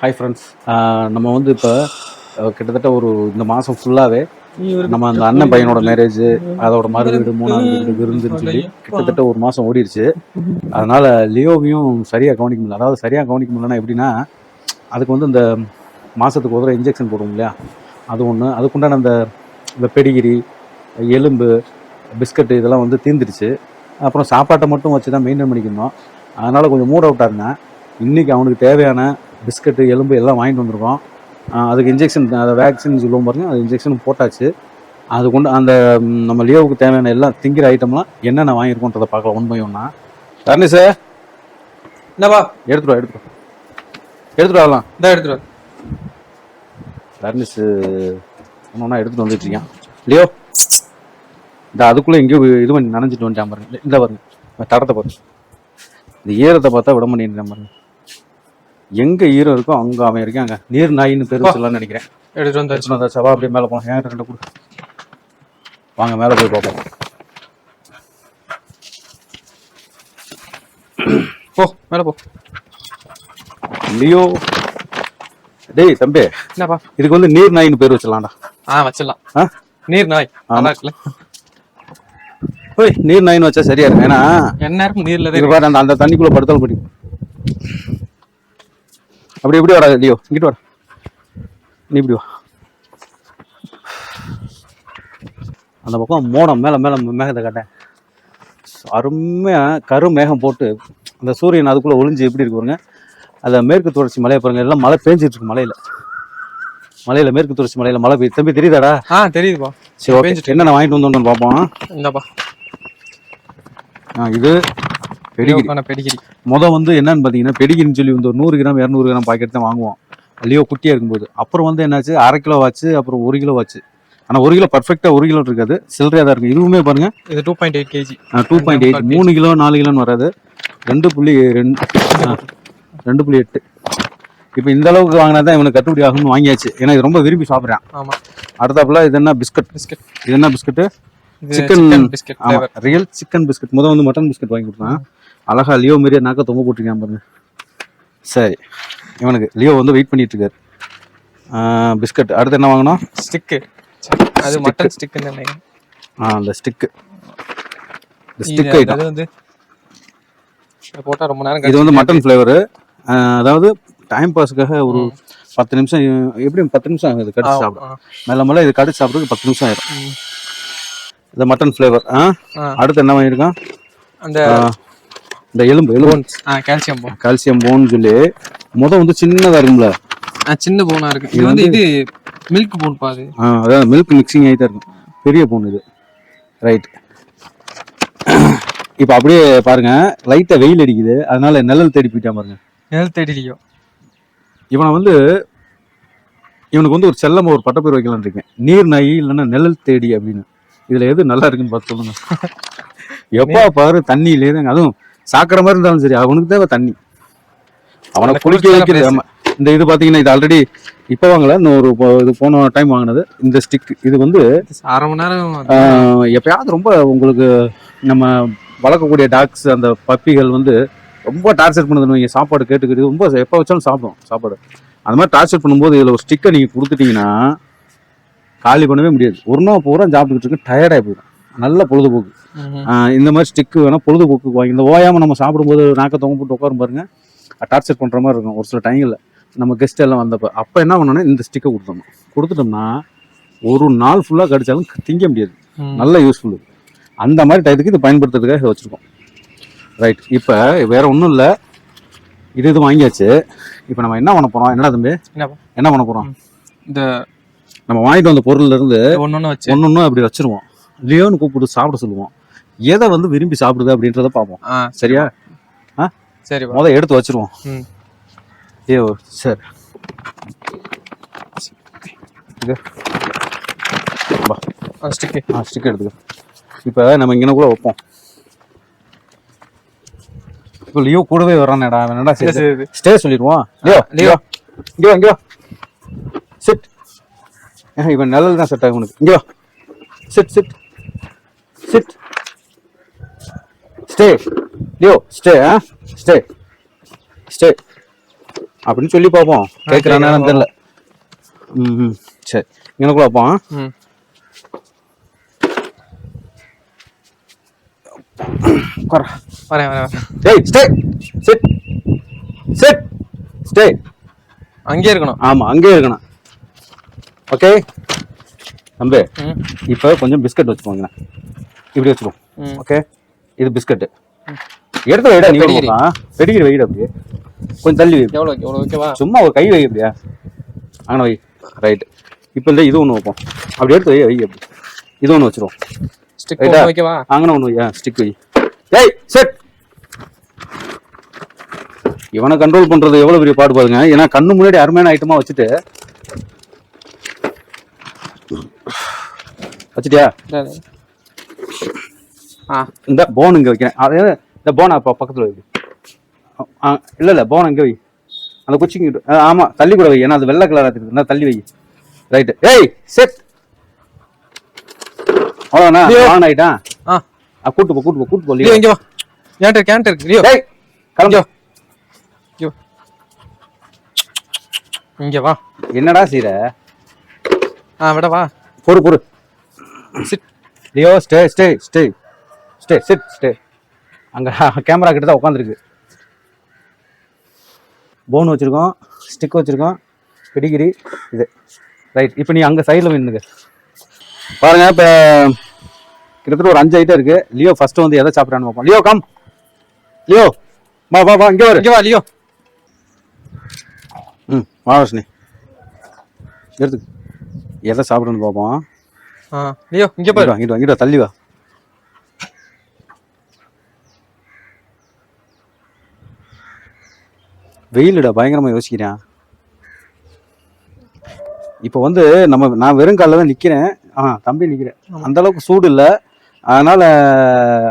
Hi friends நம்ம வந்து இப்போ கிட்டத்தட்ட ஒரு இந்த மாதம் ஃபுல்லாகவே நம்ம அந்த அண்ணன் பையனோட மேரேஜ் அதோட மறு வீடு மூணாவது வீடு விருந்துன்னு சொல்லி கிட்டத்தட்ட ஒரு மாதம் ஓடிடுச்சு. அதனால லியோவையும் சரியாக கவனிக்க முடியல. அதாவது சரியாக கவனிக்க முடியலன்னா எப்படின்னா அதுக்கு வந்து இந்த மாதத்துக்கு ஒரு இன்ஜெக்ஷன் போடுவோம் இல்லையா? அது ஒன்று அதுக்குண்டான அந்த இந்த பெடிகிரி எலும்பு பிஸ்கட்டு இதெல்லாம் வந்து தீர்ந்துருச்சு அப்புறம் சாப்பாட்டை மட்டும் வச்சு தான் மெயின்டைன் பண்ணிக்கணும் அதனால் கொஞ்சம் மூட் அவுட்டாக இருந்தேன். இன்றைக்கி அவனுக்கு தேவையான பிஸ்கட்டு எலும்பு எல்லாம் வாங்கிட்டு வந்திருக்கோம். அதுக்கு இன்ஜெக்ஷன் அதை வேக்சின் சொல்லுவோம் பாருங்க அது இன்ஜெக்ஷன் போட்டாச்சு. அது கொண்டு அந்த நம்ம லியோவுக்கு தேவையான எல்லாம் திங்கிற ஐட்டம்லாம் என்னென்ன வாங்கியிருக்கோன்றதை பார்க்கலாம் ஒன் பை ஒன்னா. தரணி சார் என்னப்பா? எடுத்துட்டு வா எடுத்துட்டு வரலாம் இதான் எடுத்துட்டு. தர்னிஸ் ஒன்றா எடுத்துட்டு வந்துட்டு இருக்கான் லியோ இந்த அதுக்குள்ளே எங்கேயோ இது பண்ணி நனைஞ்சிட்டு வந்துட்டான் பாருங்க. இந்த பாருங்க இந்த தடத்தை பாருங்க இந்த ஈரத்தை பார்த்தா விட மாட்டேங்கிறேன் பாருங்க. எங்க ஈரம் இருக்கோ அங்க அவன் இருக்காங்க. நீர் நாயின்னு பேர் வச்சிடலாம்னு நினைக்கிறேன். எடுத்துட்டு வந்தா சவா அப்படியே மேலே போகலாம் ஏன் ரெண்டு கொடு. வாங்க மேலே போய் பார்ப்போம். போ மேல போ. லியோ. டேய் தம்பி. என்னப்பா? இதுக்கு வந்து நீர் நாயின்னு பேர் வச்சிடலாம்டா. ஆ வச்சிடலாம். நீர் நாய். நல்லா இருக்குல்ல. ஓய் நீர் நாயின்னு வச்சா சரியா இருக்கும். ஏன்னா எந்நேரம் நீர்ல பாரு அந்த அந்த தண்ணிக்குள்ள படுத்தாலும் படி அப்படி எப்படி வராது லியோ. இங்கிட்டு வர நீ இப்படி வா. அந்த பக்கம் மோடம் மேல மேல மேகத்தை காட்டேன் அருமையா கரு மேகம் போட்டு அந்த சூரியன் அதுக்குள்ள ஒளிஞ்சு எப்படி இருக்கு பாருங்க? அந்த மேற்கு தொடர்ச்சி மலையை பாருங்க எல்லாம் மழை பேஞ்சிட்டு இருக்கு மலையில. மலையில மேற்கு தொடர்ச்சி மலையில மழை பெய்யுது. தம்பி தெரியுதாடா? ஆ தெரியுதுப்பா. சரி ஓகே. என்னென்ன வாங்கிட்டு வந்தோம்னு பார்ப்போம் இந்தாப்பா. ஆ, இது பெடிகிரி. பெடிகிரி. முத வந்து என்னன்னு பார்த்தீங்கன்னா பெடிகிரின்னு சொல்லி வந்து ஒரு நூறு கிராம் இரநூறு கிராம் பாக்கெட் தான் வாங்குவோம். லியோ குட்டியாக இருக்கும்போது. அப்புறம் வந்து என்னாச்சு? அரை கிலோ வாச்சு அப்புறம் ஒரு கிலோ வாச்சு. ஆனால் ஒரு கிலோ பர்ஃபெக்டாக ஒரு கிலோ இருக்காது. சில்லறையாக தான் இருக்கும். இதுவுமே பாருங்க. இது two point eight KG two point eight மூணு கிலோ நாலு கிலோன்னு வராது. ரெண்டு புள்ளி ரெண்டு ரெண்டு புள்ளி எட்டு. இப்போ இந்த அளவுக்கு வாங்கினா தான் இவனுக்கு கட்டுப்படி ஆகும்னு வாங்கியாச்சு. ஏன்னா இது ரொம்ப விரும்பி சாப்பிட்றான். ஆமா. அடுத்தாப்புல இது என்ன பிஸ்கட்? பிஸ்கட். இது என்ன biscuit? Chicken. Biscuit real chicken biscuit. முத வந்து மட்டன் பிஸ்கட் வாங்கி கொடுத்தான். அழகா லியோ மாரியே நாக்க தொங்க போட்டிருக்கான் பாருங்க. சரி இவனுக்கு லியோ வந்து வெயிட் பண்ணிட்டு இருக்காரு பிஸ்கட். அடுத்து என்ன வாங்கணும்? ஸ்டிக்கு. அது மட்டன் ஸ்டிக்குன்னு நினைக்கிறேன். ஆ அந்த ஸ்டிக்கு. இந்த இது- ஸ்டிக் ஐட்டம் வந்து இதை போட்டா ரொம்ப நேரம் இது வந்து மட்டன் ஃப்ளேவரு அதாவது டைம் பாஸுக்காக ஒரு பத்து நிமிஷம் எப்படியும் பத்து நிமிஷம் ஆகுது? கடிச்சு ஆ, சாப்பிடும் ஆ. மெல்ல மெல்ல இது கடிச்சு சாப்பிட்றதுக்கு பத்து நிமிஷம் ஆயிரும். ம். இது மட்டன் ஃப்ளேவர் ஆ. அடுத்து என்ன வாங்கியிருக்கான்? அந்த இந்த எலும்பு எலும்பு. கால்சியம் போன் கால்சியம் போன்னு சொல்லி முத வந்து சின்னதா இருக்கும்ல? சின்ன போனா இருக்கு. இது வந்து இது மில்க் போன் பாது அதாவது மில்க் மிக்சிங் ஆகி தான் இருக்கும். பெரிய பொண்ணு இது. ரைட் இப்போ அப்படியே பாருங்க. லைட்டா வெயில் அடிக்குது. அதனால நிழல் தேடி போயிட்டான் பாருங்க. நெல் தேடிலையோ இவனை வந்து இவனுக்கு வந்து ஒரு செல்லமா ஒரு பட்டப்பேர் வைக்கலாம்னு இருக்கேன். நீர் நாய் இல்லைன்னா நிழல் தேடி அப்படின்னு. இதுல எது நல்லா இருக்குன்னு பார்த்து சொல்லுங்க. எப்பா பாரு தண்ணியிலே தாங்க அதுவும் சாக்கிற மாதிரி இருந்தாலும் சரி அவனுக்கு தேவை தண்ணி. அவனை குளிக்க வைக்கிறது. இந்த இது பாத்தீங்கன்னா இது ஆல்ரெடி இப்போ வாங்கல இன்னும் ஒரு இது போன டைம் வாங்கினது. இந்த ஸ்டிக் இது வந்து அரை மணி நேரம் எப்பயாவது ரொம்ப உங்களுக்கு நம்ம வளர்க்கக்கூடிய டாக்ஸ் அந்த பப்பிகள் வந்து ரொம்ப டார்ச்சர் பண்ணுதுன்னு வைங்க சாப்பாடு கேட்டுக்கிட்டு ரொம்ப எப்போ வச்சாலும் சாப்பிடும் சாப்பாடு. அந்த மாதிரி டார்ச்சர் பண்ணும்போது இதில் ஒரு ஸ்டிக்கை நீங்கள் கொடுத்துட்டீங்கன்னா காலி பண்ணவே முடியாது. ஒரு நாள் பூரா சாப்பிட்டுக்கிட்டு இருக்கு டயர்டாகி போயிடும். நல்ல பொழுதுபோக்கு. இந்த மாதிரி ஸ்டிக்கு வேணால் பொழுதுபோக்கு வாங்கி இந்த ஓயாமல் நம்ம சாப்பிடும்போது நாக்க தொங்க போட்டு உட்காரும் பாருங்க. டார்ச்சர் பண்ணுற மாதிரி இருக்கும் ஒரு சில டைமில் நம்ம கெஸ்ட் எல்லாம் வந்தப்போ. அப்போ என்ன பண்ணோன்னா இந்த ஸ்டிக்கை கொடுத்துடணும் கொடுத்துட்டோம்னா ஒரு நாள் ஃபுல்லாக கடிச்சாலும் திங்க முடியாது. நல்ல யூஸ்ஃபுல் அந்த மாதிரி டயத்துக்கு இது பயன்படுத்துறதுக்காக இதை வச்சுருக்கோம். ரைட் இப்போ வேற ஒன்றும் இல்லை. இது இது வாங்கியாச்சு. இப்போ நம்ம என்ன பண்ண போகிறோம் என்னடா தம்பி? என்ன பண்ண போகிறோம் இந்த நம்ம வாங்கிட்டு வந்த பொருள்ல இருந்து ஒன்னொன்னு வச்சு. ஒன்று ஒன்று அப்படி வச்சிருவோம். லியோன்னு கூப்பிட்டு சாப்பிட சொல்லுவோம். எதை வந்து விரும்பி சாப்பிடுது அப்படின்றத பார்ப்போம். சரியா? ஆ? சரிப்பா முத எடுத்து வச்சிருவோம். ஐயோ சரி. இது ஸ்டிக்கு ஆ ஸ்டிக் எடுத்துக்க. இப்போ நம்ம இங்கே கூட வைப்போம். இப்போ லியோ கூடவே வரானேடா என்னடா சரி, சரி, சரி. சரி. ஸ்டே சொல்லிடுவோம் லியோ லியோ. இங்கே இங்கே சிட் இவன் நல்லது தான் செட் ஆகும் உனக்கு இங்கே sit sit sit stay Leo stay ah stay stay அப்படின்னு சொல்லி பார்ப்போம். கேட்குறானு தெரியல. ம் சரி எனக்குள்ள பார்ப்போம் வரேன் வரேன் வரேன். டேய் ஸ்டே சிட் சிட் ஸ்டே அங்கேயே இருக்கணும். ஆமா அங்கேயே இருக்கணும். ஓகே தம்பி ம். இப்போ கொஞ்சம் பிஸ்கட் வச்சுக்கோங்க. இப்படி வச்சுக்கோம் ம். ஓகே இது பிஸ்கட் எடுத்து வைடா நீ பெடிகிரி. வைடா அப்படியே. கொஞ்சம் தள்ளி வை. எவ்வளோ எவ்வளோ ஓகேவா? சும்மா ஒரு கை வை அப்படியா. அங்கே வை. ரைட் இப்போ இல்லை இது ஒன்று வைப்போம். அப்படி எடுத்து வை வை அப்படி. இது ஒன்று வச்சிருவோம். ஸ்டிக்? ஓகேவா அங்கே ஒன்று வை. ஸ்டிக் வை. ஏய் செட். இவனை கண்ட்ரோல் பண்றது எவ்வளவு பெரிய பாடு பாருங்க ஏன்னா கண்ணு முன்னாடி அருமையான ஐட்டமா வச்சுட்டு. வச்சுட்டியா? இந்த போன் இங்க வைக்கிறேன். அதே இந்த போனை அப்போ பக்கத்துல வை ஆ, இல்ல இல்ல போன் இங்க வை. அந்த குச்சி இங்கிட்டு. ஆ, ஆமா தள்ளி கூட வை. ஏன்னா அது வெள்ளை கலரா தெரியுது. தள்ளி வை. ரைட் ஏய் செட் அவ்வளோண்ணா ஆன் ஆயிட்டான். ஆ. ஆ, கூட்டு போ கூட்டு போ கூட்டு போ இங்க வா. ஏன்ட்ட இருக்கு ஏன்ட்ட இருக்கு. லியோ டேய் கிளம்பு. லியோ இங்க வா. என்னடா செய்ற? ஆ விட வா. பொறு பொறு. Sit Leo stay stay stay stay sit stay அங்க கேமரா கிட்ட தான் உட்காந்துருக்கு போன் வச்சிருக்கோம் ஸ்டிக் வச்சிருக்கோம் பிடிகிரி இது. ரைட் இப்போ நீ அங்க சைடில் நின்னுங்க பாருங்க இப்போ கிட்டத்தட்ட ஒரு அஞ்சு ஐட்டம் இருக்கு. லியோ ஃபர்ஸ்ட் வந்து எதை சாப்பிட்றான்னு பார்ப்போம். லியோ கம் லியோ வா வா வா இங்கே வரு. இங்க வா லியோ ம் மகாலட்சுமி எடுத்துக்கு எதை சாப்பிட்றன்னு பார்ப்போம். ஆ லியோ இங்க இங்கிட்டு பாரு. வா இங்கிட்டு வா இங்கிட்டு வா தள்ளி வா. வெயிலுடா பயங்கரமா யோசிக்கிறேன் இப்போ வந்து நம்ம நான் வெறும் காலில் தான் நிற்கிறேன் ஆ தம்பி நிற்கிறேன் அந்த அளவுக்கு சூடு இல்லை. அதனால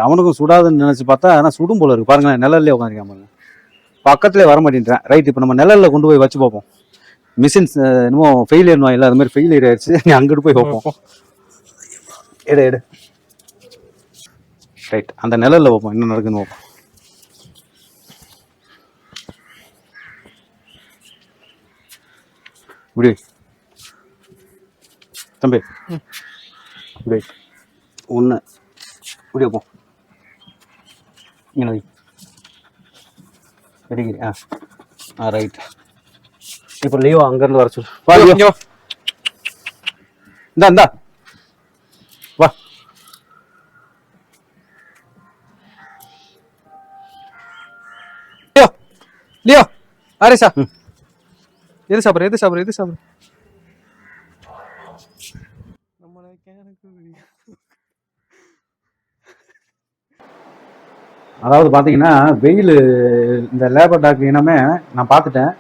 அவனுக்கும் சுடாதுன்னு நினச்சி பார்த்தா ஆனால் சுடும் போல இருக்கு. பாருங்களேன் நிழல்லே உட்காந்துருக்கேன் பாருங்க. பக்கத்துலேயே வர மாட்டேன்றேன் ரைட் இப்போ நம்ம நிழல்ல கொண்டு போய் வச்சு பார்ப்போம். மிஷின்ஸ் என்னமோ ஃபெயிலியர் இல்லை அது மாதிரி ஃபெயிலியர் ஆயிடுச்சு. நீ அங்கிட்டு போய் வைப்போம் எடு எடு. ரைட் அந்த நிழல்ல வைப்போம் என்ன நடக்குன்னு வைப்போம் இப்படி வை. தம்பி இப்படி வை. ஒன்று இப்படி வைப்போம் இங்கே வை வெடிக்கிறேன் ஆ ஆ ரைட் இப்போ லீவ் அங்கேருந்து வர சொல்லு வா லியோ, லியோ. இங்க வா இந்தா இந்தா வா லியோ லியோ அரேசா எது சாப்பிட்ற எது சாப்பிட்ற எது சாப்பிட்ற? அதாவது பார்த்தீங்கன்னா வெயில் இந்த லேபர் டாக் இனமே நான் பார்த்துட்டேன்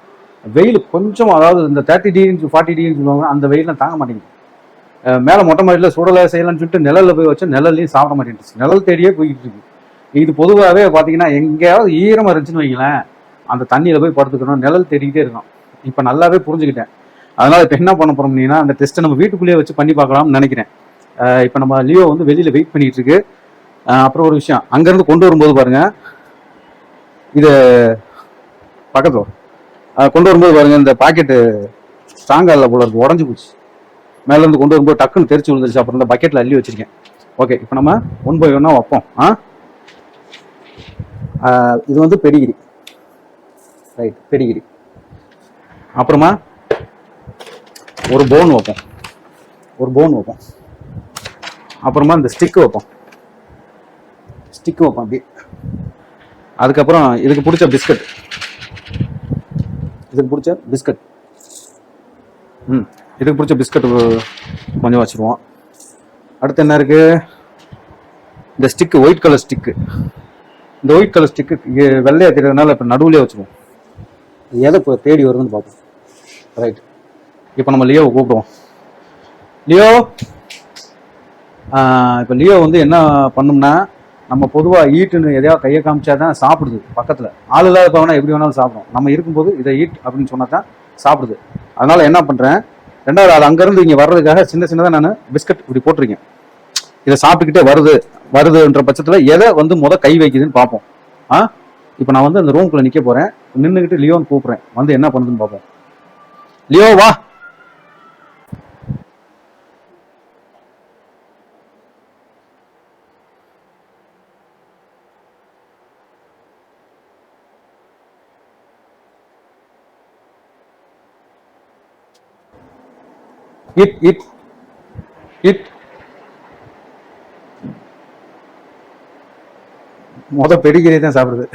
வெயில் கொஞ்சம் அதாவது இந்த தேர்ட்டி டிகிரி ஃபார்ட்டி டிகிரின்னு சொல்லுவாங்க அந்த வெயிலாம் தாங்க மாட்டேங்குது. மேலே மொட்டை மாடியில் சுடலை செய்யலாம்னு சொல்லிட்டு நிழலில் போய் வச்சு நிழல்லையும் சாப்பிட மாட்டேங்குது நிழல் தேடியே போய்கிட்டு இருக்கு. இது பொதுவாகவே பார்த்தீங்கன்னா எங்கேயாவது ஈரமாக இருந்துச்சுன்னு வைங்களேன் அந்த தண்ணியில் போய் படுத்துக்கணும் நிழல் தேடிக்கிட்டே இருக்கும் இப்போ நல்லாவே புரிஞ்சுக்கிட்டேன். அதனால் இப்போ என்ன பண்ண போறோம் அப்படின்னா அந்த டெஸ்ட்டை நம்ம வீட்டுக்குள்ளேயே வச்சு பண்ணி பார்க்கலாம்னு நினைக்கிறேன். இப்போ நம்ம லியோ வந்து வெளியில் வெயிட் பண்ணிட்டு இருக்கு அப்புறம் ஒரு விஷயம் அங்கேருந்து கொண்டு வரும்போது பாருங்க. இது பக்கத்தில் கொண்டு வரும்போது பாருங்க இந்த பாக்கெட்டு ஸ்ட்ராங்காக இல்லை போல இருக்குது உடஞ்சி போச்சு. மேலேருந்து கொண்டு வரும்போது டக்குன்னு தெரிச்சு விழுந்துருச்சு. அப்புறம் இந்த பக்கெட்டில் அள்ளி வச்சிருக்கேன். ஓகே இப்போ நம்ம ஒன் பை ஒன்னா வைப்போம். ஆ இது வந்து பெடிகிரி. Right Pedigree. அப்புறமா ஒரு போன் வைப்போம். ஒரு போன் வைப்போம். அப்புறமா இந்த ஸ்டிக் வைப்போம். ஸ்டிக் வைப்போம் அப்படி அதுக்கப்புறம் இதுக்கு பிடிச்ச பிஸ்கட் இதுக்கு பிடிச்ச பிஸ்கட் ம் இதுக்கு பிடிச்ச பிஸ்கட் கொஞ்சம் வச்சுருவோம். அடுத்து என்ன இருக்குது இந்த ஸ்டிக்கு ஒயிட் கலர் ஸ்டிக்கு இந்த ஒயிட் கலர் ஸ்டிக்கு வெள்ளையாக தெரியறதுனால இப்போ நடுவுலேயே வச்சுருவோம். எதை இப்போ தேடி வருதுன்னு பார்ப்போம். ரைட் இப்போ நம்ம லியோவை கூப்பிடுவோம். லியோ இப்போ லியோ வந்து என்ன பண்ணும்னா நம்ம பொதுவாக ஈட்டுன்னு எதையாவது கையை காமிச்சா தான் சாப்பிடுது பக்கத்தில். ஆள் இல்லாதவனா எப்படி வேணாலும் சாப்பிடும். நம்ம இருக்கும்போது இதை ஈட் அப்படின்னு சொன்னா தான் சாப்பிடுது. அதனால் என்ன பண்ணுறேன் ரெண்டாவது அது அங்கேருந்து இங்கே வர்றதுக்காக சின்ன சின்னதாக நான் பிஸ்கட் இப்படி போட்டிருக்கேன். இதை சாப்பிட்டுக்கிட்டே வருது வருதுன்ற பட்சத்தில் எதை வந்து முத கை வைக்குதுன்னு பார்ப்போம். ஆ? இப்போ நான் வந்து அந்த ரூம்குள்ளே நிற்க போகிறேன் நின்றுக்கிட்டு லியோன்னு கூப்பிடுறேன். வந்து என்ன பண்ணுதுன்னு பார்ப்போம். லியோ வா. Eat eat eat. முத பெடிகிரி தான் சாப்பிடுது.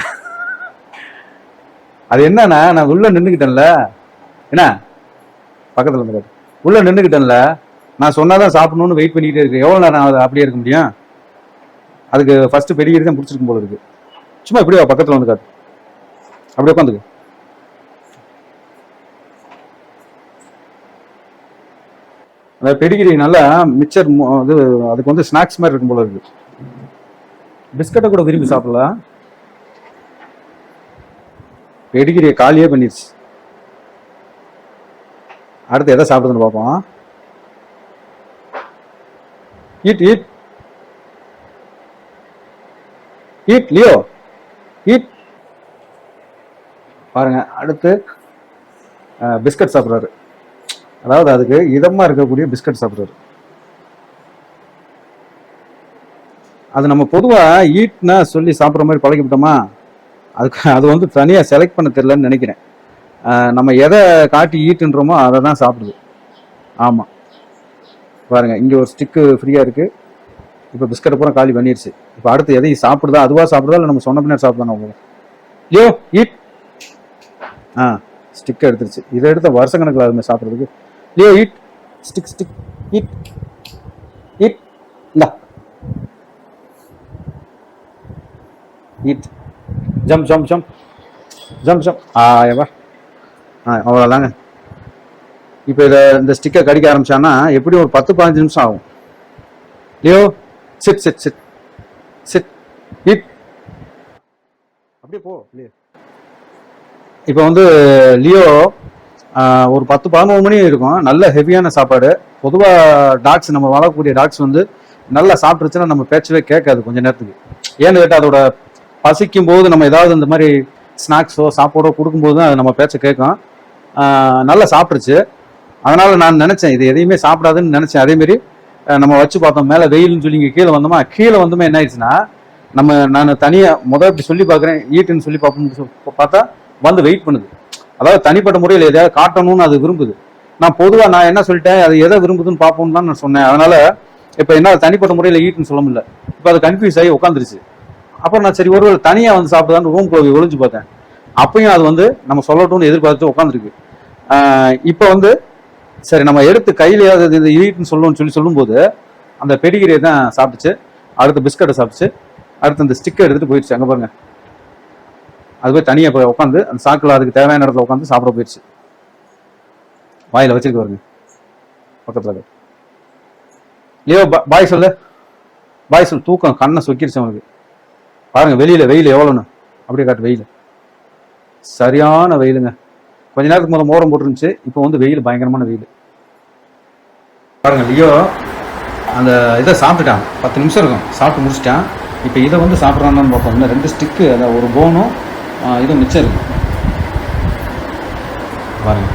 அது என்னன்னா நான் உள்ள நின்றுக்கிட்டேன்ல என்ன? பக்கத்தில் இருந்து உள்ளே நின்றுக்கிட்டேன்ல நான் சொன்னாதான் சாப்பிடணும்னு வெயிட் பண்ணிக்கிட்டே இருக்கு. எவ்வளோ நேரம் அது அப்படியே இருக்க முடியும்? அதுக்கு ஃபர்ஸ்ட் பெடிகிரி தான் பிடிச்சிருக்கும் போல இருக்கு. சும்மா இப்படியா பக்கத்தில் வந்து காட்டு. அப்படியே உட்காந்துக்கு அந்த பெடிகிரி நல்லா மிச்சர் இது அதுக்கு வந்து ஸ்நாக்ஸ் மாதிரி இருக்கும் போல இருக்கு. பிஸ்கட்டை கூட விரும்பி சாப்பிடலாம். பெடிகிரியை காலியே பண்ணிருச்சு. அடுத்து எதை சாப்பிடுதுன்னு பார்ப்போம். Eat eat eat Leo eat பாருங்க அடுத்து பிஸ்கட் சாப்பிட்றாரு. அதாவது அதுக்கு இதமா இருக்கக்கூடிய பிஸ்கட் சாப்பிட்றாரு. அது நம்ம பொதுவா ஈட்னா சொல்லி சாப்பிட்ற மாதிரி பழகிவிட்டோமா? அதுக்கு அது வந்து தனியாக செலக்ட் பண்ண தெரியலன்னு நினைக்கிறேன். நம்ம எதை காட்டி ஈட்டுன்றோமோ அதை தான் சாப்பிடுது. ஆமாம் பாருங்கள் இங்கே ஒரு ஸ்டிக்கு ஃப்ரீயாக இருக்குது இப்போ பிஸ்கட் பூரா காலி பண்ணிருச்சு. இப்போ அடுத்து எதையும் சாப்பிடுதா அதுவாக சாப்பிடுதா இல்லை நம்ம சொன்ன பின்னாடி சாப்பிடணும் யோ ஈட் ஆ ஸ்டிக் எடுத்துருச்சு. இதை எடுத்த வருஷ கணக்கில் அதுமாதிரி சாப்பிட்றதுக்கு. Leo eat stick stick eat eat இந்தா. Eat jump jump jump jump jump ah எவா அவ்வளோதாங்க இப்போ இதை இந்த ஸ்டிக்கை கடிக்க ஆரம்பிச்சான்னா எப்படி ஒரு பத்து பதினஞ்சு நிமிஷம் ஆகும். Leo sit sit sit sit eat அப்படியே போ லியோ. இப்போ வந்து லியோ ஒரு பத்து பதினோரு மணி இருக்கும். நல்ல ஹெவியான சாப்பாடு. பொதுவாக டாக்ஸ் நம்ம வளர்க்கக்கூடிய டாக்ஸ் வந்து நல்லா சாப்பிட்டுருச்சுன்னா நம்ம பேச்சவே கேட்காது கொஞ்ச நேரத்துக்கு. ஏன்னு கேட்டால் அதோட பசிக்கும் போது நம்ம ஏதாவது இந்த மாதிரி ஸ்நாக்ஸோ சாப்பாடோ கொடுக்கும்போது தான் அது நம்ம பேச்சை கேட்கும். நல்லா சாப்பிட்ருச்சு அதனால் நான் நினச்சேன் இது எதையுமே சாப்பிடாதுன்னு நினச்சேன். அதேமாரி நம்ம வச்சு பார்த்தோம் மேலே வெயில்னு சொல்லி இங்கே கீழே வந்தோமா கீழே வந்தோமே என்ன ஆயிடுச்சுன்னா நம்ம நான் தனியாக முத இப்படி சொல்லி பார்க்குறேன் ஈட்டுன்னு சொல்லி பார்ப்போம் பார்த்தா வந்து வெயிட் பண்ணுது. அதாவது தனிப்பட்ட முறையில் எதையாவது காட்டணும்னு அது விரும்புது. நான் பொதுவாக நான் என்ன சொல்லிட்டேன் அது எதை விரும்புதுன்னு பார்ப்போம்னு தான் நான் சொன்னேன். அதனால் இப்போ என்ன தனிப்பட்ட முறையில் ஈட்டுன்னு சொல்ல முடியல. இப்போ அது கன்ஃபியூஸ் ஆகி உட்காந்துருச்சு அப்புறம் நான் சரி ஒருவேளை தனியாக வந்து சாப்பிடுதான்னு ரூம் குழவி ஒழிஞ்சு பார்த்தேன். அப்பயும் அது வந்து நம்ம சொல்லட்டும்னு எதிர்பார்த்து உட்காந்துருக்கு இப்போ வந்து சரி நம்ம எடுத்து கையிலேயாவது இந்த ஈட்டுன்னு சொல்லணும்னு சொல்லி சொல்லும்போது அந்த பெடிகிரியை தான் சாப்பிட்டுச்சு. அடுத்து பிஸ்கட்டை சாப்பிட்டுச்சு. அடுத்து அந்த ஸ்டிக்கை எடுத்துகிட்டு போயிடுச்சு. அங்கே பாருங்க. அது போய் தனியாக போய் உட்காந்து அந்த சாக்கில் அதுக்கு தேவையான இடத்துல உட்காந்து சாப்பிட போயிடுச்சு. வாயில் வச்சிருக்க பாருங்க. பக்கத்தில் இருக்கு. பா- பாய் சொல்லு. பாய் சொல்லு. தூக்கம் கண்ணை சொக்கிருச்சு அவனுக்கு. பாருங்க வெளியில் வெயில் எவ்வளோன்னு அப்படியே காட்டு வெயில். சரியான வெயிலுங்க. கொஞ்ச நேரத்துக்கு முதல்ல மோரம் போட்டுருந்துச்சு. இப்போ வந்து வெயில் பயங்கரமான வெயில். பாருங்க லியோ அந்த இதை சாப்பிட்டுட்டான். பத்து நிமிஷம் இருக்கும். சாப்பிட்டு முடிச்சிட்டான். இப்போ இதை வந்து சாப்பிட்றான்னு பார்ப்போம். இன்னும் ரெண்டு ஸ்டிக்கு அதை ஒரு போனும் இதுவும் மிச்சம் இருக்கு. பாருங்க.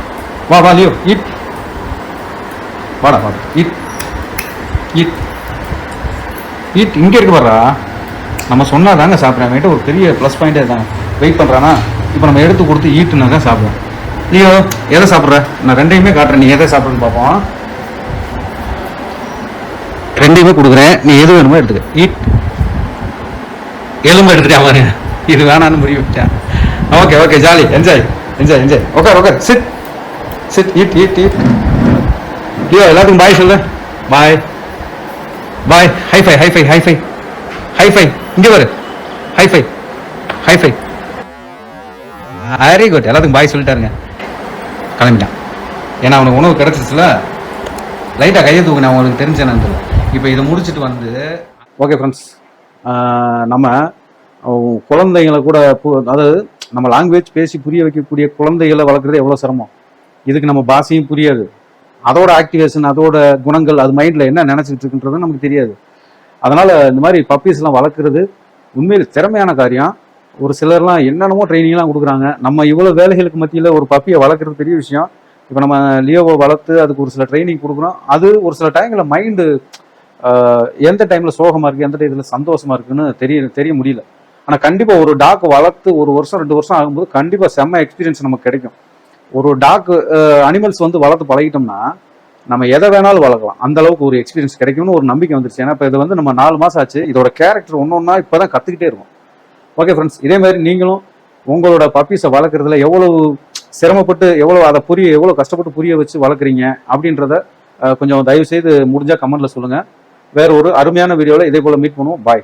வா வா லியோ இட் வாடா வாடா. இட் இட் இட் இங்கே இருக்கு பாடுறா நம்ம சொன்னா தாங்க சாப்பிட்றேன் ஒரு பெரிய ப்ளஸ் பாயிண்டே தாங்க வெயிட் பண்ணுறானா இப்போ நம்ம எடுத்து கொடுத்து ஈட்டுனா தான் சாப்பிடுவோம். லியோ எதை சாப்பிட்ற? நான் ரெண்டையுமே காட்டுறேன். நீ எதை சாப்பிட்றன்னு பார்ப்போம். ரெண்டையுமே கொடுக்குறேன். நீ எது வேணுமோ எடுத்துக்க. ஈட் எலும்பு எடுத்துட்டா பாருங்க இது வேணான்னு முடிவு விட்டேன் okay okay jolly enjoy enjoy enjoy okay okay sit sit eat eat eat ஐயோ எல்லாத்துக்கும் பாய் சொல்லு. Bye bye high five high five high five high five இங்கே வரு ஹைஃபை ஹைஃபை வெரி குட் எல்லாத்துக்கும் பாய் சொல்லிட்டாருங்க. கிளம்பிட்டான். ஏன்னா அவனுக்கு உணவு கிடச்சிச்சுல. லைட்டாக கையை தூக்குனேன். அவங்களுக்கு தெரிஞ்சேன்னு இப்போ இதை முடிச்சுட்டு வந்து ஓகே ஃப்ரெண்ட்ஸ் நம்ம குழந்தைங்களை கூட பு- அதாவது நம்ம லாங்குவேஜ் பேசி புரிய வைக்கக்கூடிய குழந்தைகளை வளர்க்குறது எவ்வளோ சிரமம். இதுக்கு நம்ம பாஷையும் புரியாது. அதோட ஆக்டிவேஷன் அதோட குணங்கள் அது மைண்டில் என்ன நினச்சிட்டு இருக்குன்றது நமக்கு தெரியாது. அதனால் இந்த மாதிரி பப்பீஸ்லாம் வளர்க்குறது உண்மையில் திறமையான காரியம். ஒரு சிலர்லாம் என்னென்னமோ ட்ரைனிங்லாம் கொடுக்குறாங்க. நம்ம இவ்வளோ வேலைகளுக்கு மத்தியில் ஒரு பப்பியை வளர்க்குறது பெரிய விஷயம். இப்போ நம்ம லியோவை வளர்த்து அதுக்கு ஒரு சில ட்ரைனிங் கொடுக்குறோம். அது ஒரு சில டைமில் மைண்டு எந்த டைமில் சோகமாக இருக்குது எந்த டைமில் சந்தோஷமாக இருக்குன்னு தெரிய தெரிய முடியல. ஆனால் கண்டிப்பாக ஒரு டாக் வளர்த்து ஒரு வருஷம் ரெண்டு வருஷம் ஆகும்போது கண்டிப்பாக செம்ம எக்ஸ்பீரியன்ஸ் நமக்கு கிடைக்கும். ஒரு டாக் அனிமல்ஸ் வந்து வளர்த்து பழகிட்டோம்னா நம்ம எதை வேணாலும் வளர்க்கலாம். அந்த அளவுக்கு ஒரு எக்ஸ்பீரியன்ஸ் கிடைக்கும்னு ஒரு நம்பிக்கை வந்துருச்சு. ஏன்னா இப்போ இது வந்து நம்ம நாலு மாதம் ஆச்சு. இதோட கேரக்டர் ஒன்று ஒன்றா இப்போ தான் கற்றுக்கிட்டே இருக்கும். ஓகே ஃப்ரெண்ட்ஸ் இதே மாதிரி நீங்களும் உங்களோட பப்பீஸை வளர்க்குறதுல எவ்வளவு சிரமப்பட்டு எவ்வளோ அதை புரிய எவ்வளோ கஷ்டப்பட்டு புரிய வச்சு வளர்க்குறீங்க அப்படின்றத கொஞ்சம் தயவு செய்து முடிஞ்சால் கமெண்ட்டில் சொல்லுங்கள் வேற ஒரு அருமையான வீடியோவில் இதே போல் மீட் பண்ணுவோம். பாய்